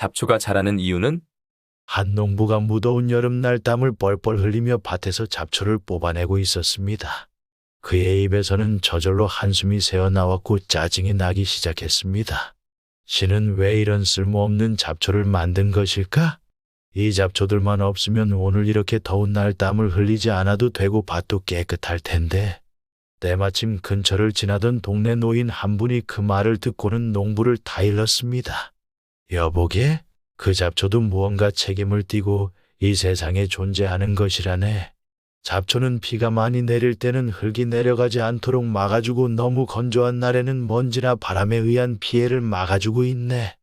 잡초가 자라는 이유는 한 농부가 무더운 여름날 땀을 뻘뻘 흘리며 밭에서 잡초를 뽑아내고 있었습니다. 그의 입에서는 저절로 한숨이 새어나왔고 짜증이 나기 시작했습니다. 신은 왜 이런 쓸모없는 잡초를 만든 것일까? 이 잡초들만 없으면 오늘 이렇게 더운 날 땀을 흘리지 않아도 되고 밭도 깨끗할 텐데. 때마침 근처를 지나던 동네 노인 한 분이 그 말을 듣고는 농부를 다 일렀습니다. 여보게, 그 잡초도 무언가 책임을 띠고 이 세상에 존재하는 것이라네. 잡초는 비가 많이 내릴 때는 흙이 내려가지 않도록 막아주고 너무 건조한 날에는 먼지나 바람에 의한 피해를 막아주고 있네.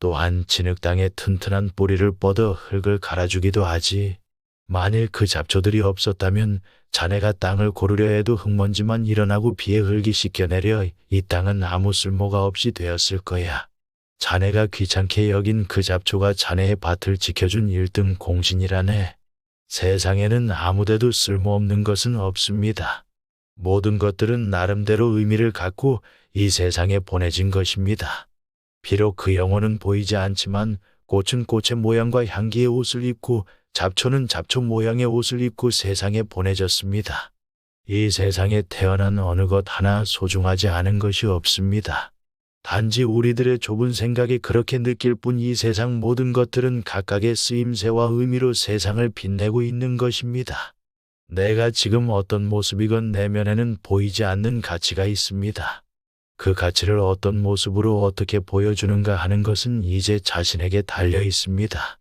또한 진흙땅에 튼튼한 뿌리를 뻗어 흙을 갈아주기도 하지. 만일 그 잡초들이 없었다면 자네가 땅을 고르려 해도 흙먼지만 일어나고 비에 흙이 씻겨내려 이 땅은 아무 쓸모가 없이 되었을 거야. 자네가 귀찮게 여긴 그 잡초가 자네의 밭을 지켜준 1등 공신이라네. 세상에는 아무데도 쓸모없는 것은 없습니다. 모든 것들은 나름대로 의미를 갖고 이 세상에 보내진 것입니다. 비록 그 영혼은 보이지 않지만 꽃은 꽃의 모양과 향기의 옷을 입고 잡초는 잡초 모양의 옷을 입고 세상에 보내졌습니다. 이 세상에 태어난 어느 것 하나 소중하지 않은 것이 없습니다. 단지 우리들의 좁은 생각이 그렇게 느낄 뿐 이 세상 모든 것들은 각각의 쓰임새와 의미로 세상을 빛내고 있는 것입니다. 내가 지금 어떤 모습이건 내면에는 보이지 않는 가치가 있습니다. 그 가치를 어떤 모습으로 어떻게 보여주는가 하는 것은 이제 자신에게 달려 있습니다.